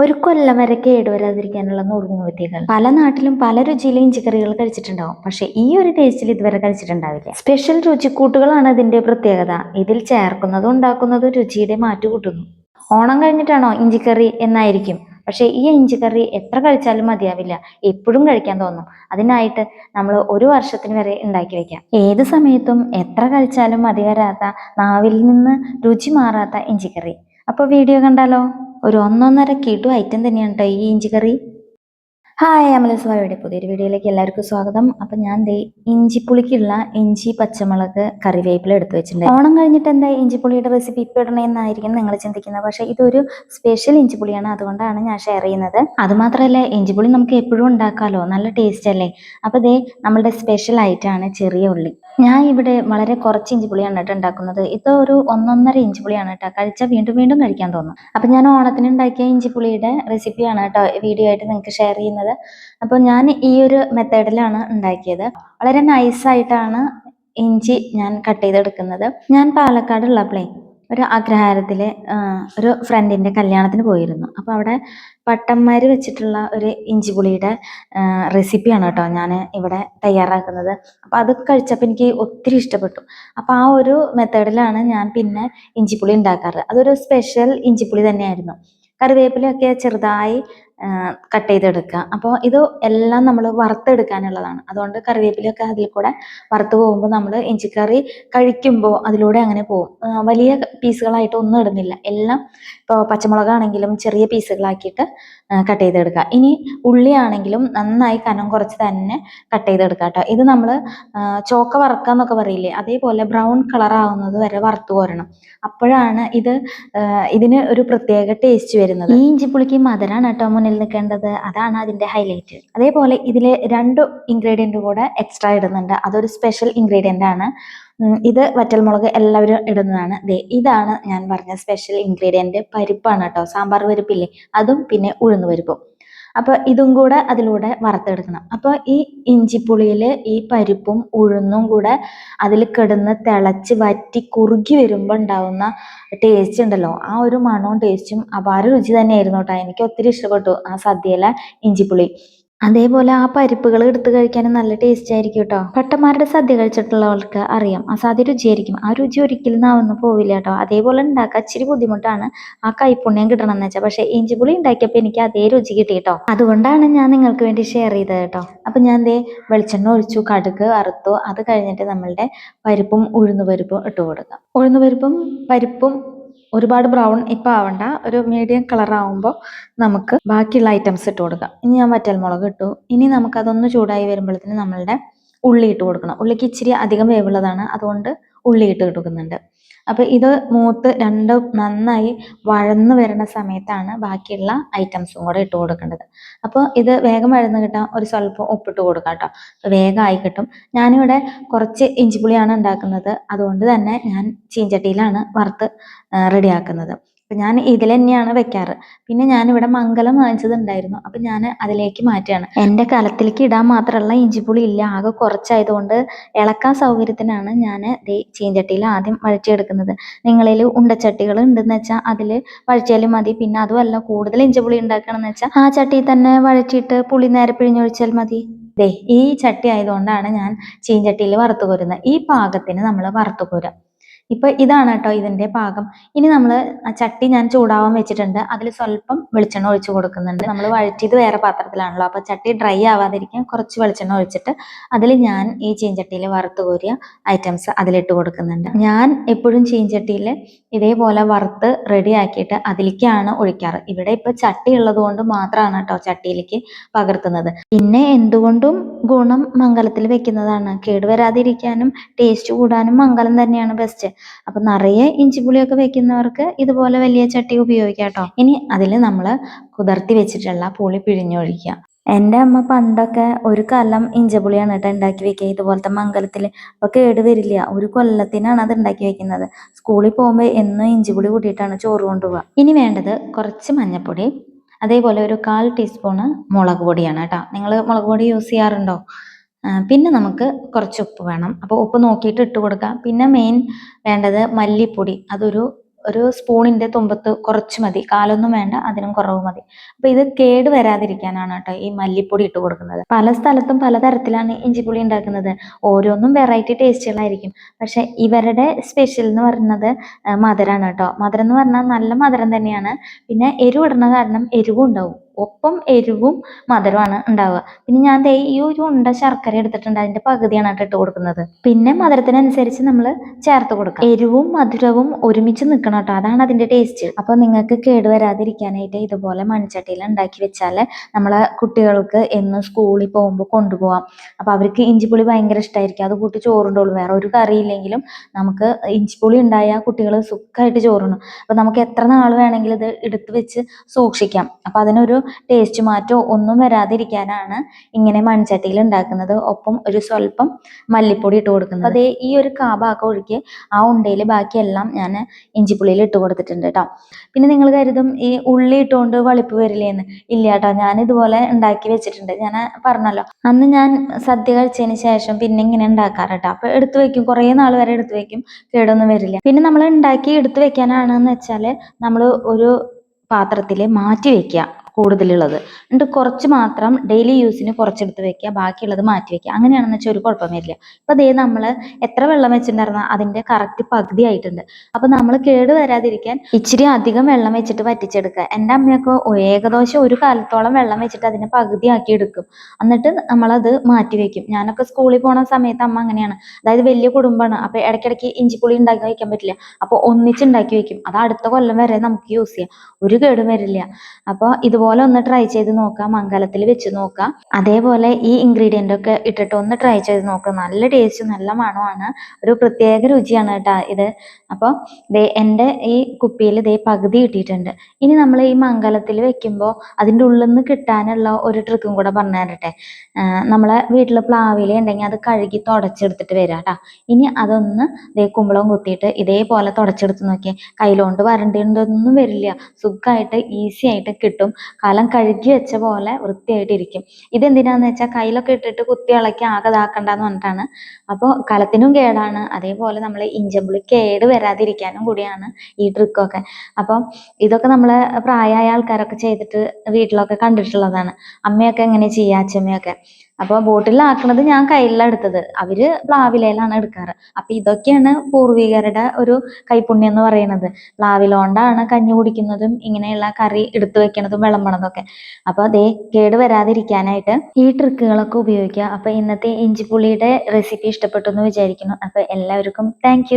ഒരു കൊല്ലം വരെ കേടുവരാതിരിക്കാനുള്ള നുറുങ്ങുവിദ്യകൾ പല നാട്ടിലും പല രുചിയിലും ഇഞ്ചിക്കറികൾ കഴിച്ചിട്ടുണ്ടാവും. പക്ഷെ ഈ ഒരു ടേസ്റ്റിൽ ഇതുവരെ കഴിച്ചിട്ടുണ്ടാവില്ല. സ്പെഷ്യൽ രുചിക്കൂട്ടുകളാണ് ഇതിന്റെ പ്രത്യേകത. ഇതിൽ ചേർക്കുന്നതും ഉണ്ടാക്കുന്നതും രുചിയുടെ മാറ്റു കൂട്ടുന്നു. ഓണം കഴിഞ്ഞിട്ടാണോ ഇഞ്ചിക്കറി എന്നായിരിക്കും. പക്ഷേ ഈ ഇഞ്ചിക്കറി എത്ര കഴിച്ചാലും മതിയാവില്ല. എപ്പോഴും കഴിക്കാൻ തോന്നും. അതിനായിട്ട് നമ്മൾ ഒരു വർഷത്തിന് വരെ ഉണ്ടാക്കി വെക്കാം. ഏത് സമയത്തും എത്ര കഴിച്ചാലും മതി വരാത്ത നാവിൽ നിന്ന് രുചി മാറാത്ത ഇഞ്ചിക്കറി. അപ്പോൾ വീഡിയോ കണ്ടാലോ? ഒരു ഒന്നൊന്നര കിടു ഐറ്റം തന്നെയാണ് കേട്ടോ ഈ ഇഞ്ചി കറി. ഹായ് അമലസ്വായുടെ പുതിയൊരു വീഡിയോയിലേക്ക് എല്ലാവർക്കും സ്വാഗതം. അപ്പം ഞാൻ ദേ ഇഞ്ചിപ്പുളിക്കുള്ള ഇഞ്ചി പച്ചമുളക് കറിവേപ്പില എടുത്തു വെച്ചിട്ടുണ്ട്. ഓണം കഴിഞ്ഞിട്ട് എന്താ ഇഞ്ചിപ്പുളിയുടെ റെസിപ്പി ഇപ്പം ഇടണമെന്നായിരിക്കും നിങ്ങൾ ചിന്തിക്കുന്നത്. പക്ഷേ ഇതൊരു സ്പെഷ്യൽ ഇഞ്ചിപ്പുളിയാണ്. അതുകൊണ്ടാണ് ഞാൻ ഷെയർ ചെയ്യുന്നത്. അതുമാത്രമല്ല ഇഞ്ചിപ്പുളി നമുക്ക് എപ്പോഴും ഉണ്ടാക്കാമല്ലോ നല്ല ടേസ്റ്റ് അല്ലേ? അപ്പോൾ ദേ നമ്മളുടെ സ്പെഷ്യൽ ആയിട്ടാണ് ചെറിയ ഉള്ളി. ഞാൻ ഇവിടെ വളരെ കുറച്ച് ഇഞ്ചി പുളിയാണ് കേട്ടോ ഉണ്ടാക്കുന്നത്. ഇത് ഒരു ഒന്നൊന്നര ഇഞ്ചി പുളിയാണ് കേട്ടോ. കഴിച്ചാൽ വീണ്ടും വീണ്ടും കഴിക്കാൻ തോന്നും. അപ്പം ഞാൻ ഓണത്തിന് ഉണ്ടാക്കിയ ഇഞ്ചി പുളിയുടെ റെസിപ്പിയാണ് കേട്ടോ വീഡിയോ ആയിട്ട് നിങ്ങൾക്ക് ഷെയർ ചെയ്യുന്നത്. അപ്പോൾ ഞാൻ ഈ ഒരു മെത്തേഡിലാണ് ഉണ്ടാക്കിയത്. വളരെ നൈസായിട്ടാണ് ഇഞ്ചി ഞാൻ കട്ട് ചെയ്തെടുക്കുന്നത്. ഞാൻ പാലക്കാട് ഉള്ളപ്പോഴേ ഒരു അഗ്രഹാരത്തിലെ ഒരു ഫ്രണ്ടിന്റെ കല്യാണത്തിന് പോയിരുന്നു. അപ്പോൾ അവിടെ പട്ടന്മാർ വെച്ചിട്ടുള്ള ഒരു ഇഞ്ചിപുളിയുടെ റെസിപ്പിയാണ് കേട്ടോ ഞാൻ ഇവിടെ തയ്യാറാക്കുന്നത്. അപ്പോൾ അത് കഴിച്ചപ്പോൾ എനിക്ക് ഒത്തിരി ഇഷ്ടപ്പെട്ടു. അപ്പോൾ ആ ഒരു മെത്തേഡിലാണ് ഞാൻ പിന്നെ ഇഞ്ചിപ്പുളി ഉണ്ടാക്കാറ്. അതൊരു സ്പെഷ്യൽ ഇഞ്ചിപ്പുളി തന്നെയായിരുന്നു. കറിവേപ്പിലയൊക്കെ ചെറുതായി കട്ട് ചെയ്തെടുക്കുക. അപ്പോൾ ഇത് എല്ലാം നമ്മൾ വറുത്തെടുക്കാനുള്ളതാണ്. അതുകൊണ്ട് കറിവേപ്പിലൊക്കെ അതിൽ കൂടെ വറുത്ത് പോകുമ്പോൾ നമ്മൾ ഇഞ്ചിക്കറി കഴിക്കുമ്പോൾ അതിലൂടെ അങ്ങനെ പോകും. വലിയ പീസുകളായിട്ട് ഒന്നും ഇടുന്നില്ല. എല്ലാം ഇപ്പോൾ പച്ചമുളകാണെങ്കിലും ചെറിയ പീസുകളാക്കിയിട്ട് കട്ട് ചെയ്തെടുക്കുക. ഇനി ഉള്ളിയാണെങ്കിലും നന്നായി കനം കുറച്ച് തന്നെ കട്ട് ചെയ്തെടുക്കുക കേട്ടോ. ഇത് നമ്മൾ ചോക്ക വറക്കുക എന്നൊക്കെ പറയില്ലേ? അതേപോലെ ബ്രൗൺ കളർ ആവുന്നത് വരെ വറുത്ത് കോരണം. അപ്പോഴാണ് ഇത് ഇതിന് ഒരു പ്രത്യേക ടേസ്റ്റ് വരുന്നത്. ഈ ഇഞ്ചിപ്പുളിക്ക് മധുരമാണ് കേട്ടോ മുന്നിൽ നിൽക്കേണ്ടത് അതാണ് അതിന്റെ ഹൈലൈറ്റ് അതേപോലെ ഇതിൽ രണ്ട് ഇൻഗ്രീഡിയന്റ് കൂടെ എക്സ്ട്രാ ഇടുന്നുണ്ട്. അതൊരു സ്പെഷ്യൽ ഇൻഗ്രീഡിയന്റ് ആണ്. ഇത് വറ്റൽമുളക് എല്ലാവരും ഇടുന്നതാണ്. ദേ ഇതാണ് ഞാൻ പറഞ്ഞ സ്പെഷ്യൽ ഇൻഗ്രീഡിയന്റ് പരിപ്പാണ് കേട്ടോ. സാമ്പാർ പരിപ്പില്ലേ? അതും പിന്നെ ഉഴുന്ന് പരിപ്പും അപ്പോൾ ഇതും കൂടെ അതിലൂടെ വറുത്തെടുക്കണം. അപ്പോൾ ഈ ഇഞ്ചിപ്പുളിയിൽ ഈ പരിപ്പും ഉഴുന്നും കൂടെ അതിൽ കിടന്ന് തിളച്ച് വറ്റി കുറുകി വരുമ്പോൾ ഉണ്ടാവുന്ന ടേസ്റ്റ് ഉണ്ടല്ലോ. ആ ഒരു മണവും ടേസ്റ്റും അപാര രുചി തന്നെയായിരുന്നു കേട്ടോ എനിക്ക് ഒത്തിരി ഇഷ്ടപ്പെട്ടു ആ സദ്യയിലെ ഇഞ്ചിപ്പുളി. അതേപോലെ ആ പരിപ്പുകൾ എടുത്ത് കഴിക്കാനും നല്ല ടേസ്റ്റ് ആയിരിക്കും കേട്ടോ പട്ടന്മാരുടെ സദ്യ കഴിച്ചിട്ടുള്ളവർക്ക് അറിയാം. ആ അസാധ്യ രുചിയായിരിക്കും. ആ രുചി ഒരിക്കലും നാവുന്ന പോവില്ല കേട്ടോ അതേപോലെ ഉണ്ടാക്കാൻ ഇച്ചിരി ബുദ്ധിമുട്ടാണ് ആ കൈപ്പുണ്യം കിട്ടണം എന്ന് വെച്ചാൽ പക്ഷേ ഇഞ്ചിപ്പുളി ഉണ്ടാക്കിയപ്പോൾ എനിക്ക് അതേ രുചി കിട്ടി കേട്ടോ അതുകൊണ്ടാണ് ഞാൻ നിങ്ങൾക്ക് വേണ്ടി ഷെയർ ചെയ്തത് കേട്ടോ അപ്പം ഞാൻ ദേ വെളിച്ചെണ്ണ ഒഴിച്ചു കടുക് അറുത്തു. അത് കഴിഞ്ഞിട്ട് നമ്മളുടെ പരിപ്പും ഉഴുന്നുപരിപ്പും ഇട്ട് കൊടുക്കാം ഉഴുന്നുപരിപ്പും പരിപ്പും ഒരുപാട് ബ്രൗൺ ഇപ്പം ആവണ്ട. ഒരു മീഡിയം കളർ ആവുമ്പോൾ നമുക്ക് ബാക്കിയുള്ള ഐറ്റംസ് ഇട്ട് കൊടുക്കാം. ഇനി ഞാൻ വറ്റൽമുളക് ഇട്ടു. ഇനി നമുക്കതൊന്ന് ചൂടായി വരുമ്പോഴത്തേന് നമ്മളുടെ ഉള്ളി ഇട്ട് കൊടുക്കണം. ഉള്ളിക്ക് ഇച്ചിരി അധികം വേവുള്ളതാണ്. അതുകൊണ്ട് ഉള്ളി ഇട്ട് കൊടുക്കുന്നുണ്ട്. അപ്പോൾ ഇത് മൂത്ത് രണ്ടും നന്നായി വഴന്ന് വരുന്ന സമയത്താണ് ബാക്കിയുള്ള ഐറ്റംസും കൂടെ ഇട്ട് കൊടുക്കേണ്ടത്. അപ്പോൾ ഇത് വേഗം വഴന്ന് കിട്ടാൻ ഒരു സ്വല്പം ഉപ്പിട്ട് കൊടുക്കാം കേട്ടോ. വേഗം ആയി കിട്ടും. ഞാനിവിടെ കുറച്ച് ഇഞ്ചിപ്പുളിയാണ് ഉണ്ടാക്കുന്നത്. അതുകൊണ്ട് തന്നെ ഞാൻ ചീഞ്ചട്ടിയിലാണ് വറുത്ത് റെഡിയാക്കുന്നത്. അപ്പം ഞാൻ ഇതിൽ തന്നെയാണ് വെക്കാറ്. പിന്നെ ഞാൻ ഇവിടെ മംഗലം വാങ്ങിച്ചതുണ്ടായിരുന്നു. അപ്പം ഞാൻ അതിലേക്ക് മാറ്റുകയാണ്. എന്റെ കലത്തിലേക്ക് ഇടാൻ മാത്രമല്ല ഇഞ്ചിപ്പുളി ഇല്ല. ആകെ കുറച്ചായതുകൊണ്ട് ഇളക്കാൻ സൗകര്യത്തിനാണ് ഞാൻ ദേ ചീഞ്ചട്ടിയിൽ ആദ്യം വഴറ്റിയെടുക്കുന്നത്. നിങ്ങളിൽ ഉണ്ടച്ചട്ടികൾ ഉണ്ടെന്ന് വെച്ചാൽ അതിൽ വഴിച്ചാലും മതി. പിന്നെ അതുമല്ല കൂടുതൽ ഇഞ്ചിപ്പുളി ഉണ്ടാക്കണമെന്ന് വെച്ചാൽ ആ ചട്ടിയിൽ തന്നെ വഴച്ചിട്ട് പുളി നേരെ പിഴിഞ്ഞൊഴിച്ചാൽ മതി. ദേ ഈ ചട്ടി ആയതുകൊണ്ടാണ് ഞാൻ ചീഞ്ചട്ടിയിൽ വറുത്തു കോരുന്നത്. ഈ പാകത്തിന് നമ്മൾ വറുത്തു കോരുക. ഇപ്പൊ ഇതാണ് കേട്ടോ ഇതിന്റെ പാകം. ഇനി നമ്മൾ ചട്ടി ഞാൻ ചൂടാവാൻ വെച്ചിട്ടുണ്ട്. അതിൽ സ്വല്പം വെളിച്ചെണ്ണ ഒഴിച്ചു കൊടുക്കുന്നുണ്ട്. നമ്മൾ വഴറ്റിയത് വേറെ പാത്രത്തിലാണല്ലോ. അപ്പൊ ചട്ടി ഡ്രൈ ആവാതിരിക്കാൻ കുറച്ച് വെളിച്ചെണ്ണ ഒഴിച്ചിട്ട് അതിൽ ഞാൻ ഈ ചീഞ്ചട്ടിയിൽ വറുത്ത് കോരിയ ഐറ്റംസ് അതിലിട്ട് കൊടുക്കുന്നുണ്ട്. ഞാൻ എപ്പോഴും ചീഞ്ചട്ടിയിൽ ഇതേപോലെ വറുത്ത് റെഡി ആക്കിയിട്ട് അതിലേക്കാണ് ഒഴിക്കാറ്. ഇവിടെ ഇപ്പൊ ചട്ടി ഉള്ളത് കൊണ്ട് മാത്രമാണ് കേട്ടോ ചട്ടിയിലേക്ക് പകർത്തുന്നത്. പിന്നെ എന്തുകൊണ്ടും ഗുണം മംഗലത്തിൽ വെക്കുന്നതാണ്. കേടുവരാതിരിക്കാനും ടേസ്റ്റ് കൂടാനും മംഗലം തന്നെയാണ് ബെസ്റ്റ് അപ്പൊ നിറയെ ഇഞ്ചിപ്പുളിയൊക്കെ വെക്കുന്നവർക്ക് ഇതുപോലെ വലിയ ചട്ടി ഉപയോഗിക്കാം കേട്ടോ ഇനി അതിൽ നമ്മൾ കുതിർത്തി വെച്ചിട്ടുള്ള പുളി പിഴിഞ്ഞൊഴിക്കുക. എന്റെ അമ്മ പണ്ടൊക്കെ ഒരു കലം ഇഞ്ചപുളിയാണ് കേട്ടോ ഉണ്ടാക്കി വെക്കുക. ഇതുപോലത്തെ മംഗലത്തിൽ അപ്പോൾ കേട് വരില്ല. ഒരു കൊല്ലത്തിനാണ് അത് ഉണ്ടാക്കി വെക്കുന്നത്. സ്കൂളിൽ പോകുമ്പോൾ എന്നും ഇഞ്ചിപുളി കൂട്ടിയിട്ടാണ് ചോറ് കൊണ്ടുപോവുക. ഇനി വേണ്ടത് കുറച്ച് മഞ്ഞൾപ്പൊടി അതേപോലെ ഒരു കാൽ ടീസ്പൂണ് മുളക് പൊടിയാണ് കേട്ടോ. നിങ്ങൾ മുളക് പൊടി യൂസ് ചെയ്യാറുണ്ടോ? പിന്നെ നമുക്ക് കുറച്ച് ഉപ്പ് വേണം. അപ്പോൾ ഉപ്പ് നോക്കിയിട്ട് ഇട്ട് കൊടുക്കാം. പിന്നെ മെയിൻ വേണ്ടത് മല്ലിപ്പൊടി. അതൊരു ഒരു സ്പൂണിന്റെ തുമ്പത്ത് കുറച്ച് മതി. കാലൊന്നും വേണ്ട അതിനും കുറവ് മതി. അപ്പോൾ ഇത് കേട് വരാതിരിക്കാനാണ് കേട്ടോ ഈ മല്ലിപ്പൊടി ഇട്ട് കൊടുക്കുന്നത്. പല സ്ഥലത്തും പലതരത്തിലാണ് ഇഞ്ചിപ്പുളി ഉണ്ടാക്കുന്നത്. ഓരോന്നും വെറൈറ്റി ടേസ്റ്റുകളായിരിക്കും പക്ഷെ ഇവരുടെ സ്പെഷ്യൽ എന്ന് പറയുന്നത് മധുരമാണ് കേട്ടോ. മധുരം എന്ന് പറഞ്ഞാൽ നല്ല മധുരം തന്നെയാണ്. പിന്നെ എരിവ് ഇടുന്ന കാരണം എരിവും ഉണ്ടാവും. ഒപ്പം എരിവും മധുരമാണ് ഉണ്ടാവുക. പിന്നെ ഞാൻ ദേ ഈ ഒരു ഉണ്ട ശർക്കര എടുത്തിട്ടുണ്ട്. അതിന്റെ പകുതിയാണ് കേട്ടോ ഇട്ട് കൊടുക്കുന്നത്. പിന്നെ മധുരത്തിനനുസരിച്ച് നമ്മൾ ചേർത്ത് കൊടുക്കാം. എരിവും മധുരവും ഒരുമിച്ച് നിൽക്കണം കേട്ടോ. അതാണ് അതിന്റെ ടേസ്റ്റ് അപ്പൊ നിങ്ങൾക്ക് കേടുവരാതിരിക്കാനായിട്ട് ഇതുപോലെ മൺചട്ടിയിൽ ഉണ്ടാക്കി വെച്ചാൽ നമ്മളെ കുട്ടികൾക്ക് എന്ന് സ്കൂളിൽ പോകുമ്പോൾ കൊണ്ടുപോകാം അപ്പൊ അവർക്ക് ഇഞ്ചിപ്പുളി ഭയങ്കര ഇഷ്ടമായിരിക്കും അത് കൂട്ടി ചോറുണ്ടോളും. വേറെ ഒരു കറിയില്ലെങ്കിലും നമുക്ക് ഇഞ്ചിപ്പുളി ഉണ്ടായാൽ കുട്ടികൾ സുഖമായിട്ട് ചോറുണ്ണും. അപ്പൊ നമുക്ക് എത്ര നാൾ വേണമെങ്കിലും ഇത് എടുത്ത് വെച്ച് സൂക്ഷിക്കാം. അപ്പൊ അതിനൊരു ടേസ്റ്റ് മാറ്റോ ഒന്നും വരാതിരിക്കാനാണ് ഇങ്ങനെ മൺചട്ടിയിൽ ഉണ്ടാക്കുന്നത്. ഒപ്പം ഒരു സ്വല്പം മല്ലിപ്പൊടി ഇട്ട് കൊടുക്കുന്നത്. അതേ ഈ ഒരു കാബാക്ക ഒഴുക്കി ആ ഉണ്ടയിൽ ബാക്കിയെല്ലാം ഞാൻ ഇഞ്ചിപ്പുളിയിൽ ഇട്ട് കൊടുത്തിട്ടുണ്ട് കേട്ടോ പിന്നെ നിങ്ങൾ കരുതും ഈ ഉള്ളി ഇട്ടുകൊണ്ട് വളിപ്പ് വരില്ലേന്ന്? ഇല്ല കേട്ടോ ഞാൻ ഇതുപോലെ ഉണ്ടാക്കി വെച്ചിട്ടുണ്ട്. ഞാൻ പറഞ്ഞല്ലോ. അന്ന് ഞാൻ സദ്യ കഴിച്ചതിന് ശേഷം പിന്നെ ഇങ്ങനെ ഉണ്ടാക്കാറ് കേട്ടോ അപ്പൊ എടുത്തു വെക്കും. കുറേ നാൾ വരെ എടുത്തു വെക്കും. കേടൊന്നും വരില്ല. പിന്നെ നമ്മൾ ഉണ്ടാക്കി എടുത്തു വെക്കാനാണെന്ന് വെച്ചാൽ നമ്മൾ ഒരു പാത്രത്തിൽ മാറ്റി വെക്കുക. കൂടുതലുള്ളത്. എന്നിട്ട് കുറച്ച് മാത്രം ഡെയിലി യൂസിന് കുറച്ചെടുത്ത് വെക്കുക ബാക്കിയുള്ളത് മാറ്റി വെക്കുക. അങ്ങനെയാണെന്ന് വെച്ചാൽ ഒരു കുഴപ്പം വരില്ല. ഇപ്പൊ ദേ നമ്മൾ എത്ര വെള്ളം വെച്ചിട്ടുണ്ടായിരുന്ന അതിന്റെ കറക്റ്റ് പകുതി ആയിട്ടുണ്ട്. അപ്പം നമ്മൾ കേട് വരാതിരിക്കാൻ ഇച്ചിരി അധികം വെള്ളം വെച്ചിട്ട് വറ്റിച്ചെടുക്കുക. എന്റെ അമ്മയൊക്കെ ഏകദേശം ഒരു കാലത്തോളം വെള്ളം വെച്ചിട്ട് അതിനെ പകുതിയാക്കി എടുക്കും. എന്നിട്ട് നമ്മളത് മാറ്റി വെക്കും. ഞാനൊക്കെ സ്കൂളിൽ പോണ സമയത്ത് അമ്മ അങ്ങനെയാണ്. അതായത് വലിയ കുടുംബമാണ്. അപ്പോൾ ഇടയ്ക്കിടയ്ക്ക് ഇഞ്ചിപ്പുളി ഉണ്ടാക്കി വയ്ക്കാൻ പറ്റില്ല. അപ്പോൾ ഒന്നിച്ചുണ്ടാക്കി വെക്കും. അത് അടുത്ത കൊല്ലം വരെ നമുക്ക് യൂസ് ചെയ്യാം. ഒരു കേടും വരില്ല. അപ്പോൾ ഇതുപോലെ ഒന്ന് ട്രൈ ചെയ്ത് നോക്കാം. മംഗലത്തിൽ വെച്ച് നോക്കാം. അതേപോലെ ഈ ഇൻഗ്രീഡിയന്റ് ഒക്കെ ഇട്ടിട്ട് ഒന്ന് ട്രൈ ചെയ്ത് നോക്കാം. നല്ല ടേസ്റ്റ് നല്ല മണമാണ് ഒരു പ്രത്യേക രുചിയാണ് കേട്ടോ ഇത്. അപ്പോൾ ദേ എന്റെ ഈ കുപ്പിയിൽ ദേ പകുതി കിട്ടിയിട്ടുണ്ട്. ഇനി നമ്മൾ ഈ മംഗലത്തിൽ വെക്കുമ്പോൾ അതിന്റെ ഉള്ളിൽ നിന്ന് കിട്ടാനുള്ള ഒരു ട്രിക്കും കൂടെ പറഞ്ഞു തരട്ടെ. നമ്മളെ വീട്ടിൽ പ്ലാവില ഉണ്ടെങ്കിൽ അത് കഴുകി തുടച്ചെടുത്തിട്ട് വരാം കേട്ടോ. ഇനി അതൊന്ന് ദേ കുമ്പളം കുത്തിയിട്ട് ഇതേപോലെ തുടച്ചെടുത്ത് നോക്കിയാൽ കയ്യിലോണ്ട് വരണ്ടൊന്നും വരില്ല. സുഖമായിട്ട് ഈസി ആയിട്ട് കിട്ടും. കലം കഴുകി വെച്ച പോലെ വൃത്തിയായിട്ട് ഇരിക്കും ഇതെന്തിനാന്ന് വെച്ചാൽ കയ്യിലൊക്കെ ഇട്ടിട്ട് കുത്തി ഇളക്കി ആകെ ഇതാക്കണ്ടെന്ന് പറഞ്ഞിട്ടാണ്. അപ്പോൾ കലത്തിനും കേടാണ്. അതേപോലെ നമ്മൾ ഇഞ്ചമ്പുളി കേട് വരാതിരിക്കാനും കൂടിയാണ് ഈ ട്രിക്കൊക്കെ. അപ്പം ഇതൊക്കെ നമ്മൾ പ്രായമായ ആൾക്കാരൊക്കെ ചെയ്തിട്ട് വീട്ടിലൊക്കെ കണ്ടിട്ടുള്ളതാണ്. അമ്മയൊക്കെ എങ്ങനെ ചെയ്യുക അച്ഛമ്മയൊക്കെ? അപ്പോൾ ബോട്ടിലാക്കണത് ഞാൻ കയ്യിലാണ് എടുത്തത്. അവർ പ്ലാവിലയിലാണ് എടുക്കാറ്. അപ്പൊ ഇതൊക്കെയാണ് പൂർവികരുടെ ഒരു കൈപുണ്യം എന്ന് പറയുന്നത്. പ്ലാവിലോണ്ടാണ് കഞ്ഞി കുടിക്കുന്നതും ഇങ്ങനെയുള്ള കറി എടുത്തു വെക്കണതും വിളമ്പണതും ഒക്കെ അപ്പൊ അതേ കേട് വരാതിരിക്കാനായിട്ട് ഈ ട്രിക്കുകളൊക്കെ ഉപയോഗിക്കുക. അപ്പൊ ഇന്നത്തെ ഇഞ്ചിപ്പുളിയുടെ റെസിപ്പി ഇഷ്ടപ്പെട്ടു എന്ന് വിചാരിക്കുന്നു. അപ്പൊ എല്ലാവർക്കും താങ്ക്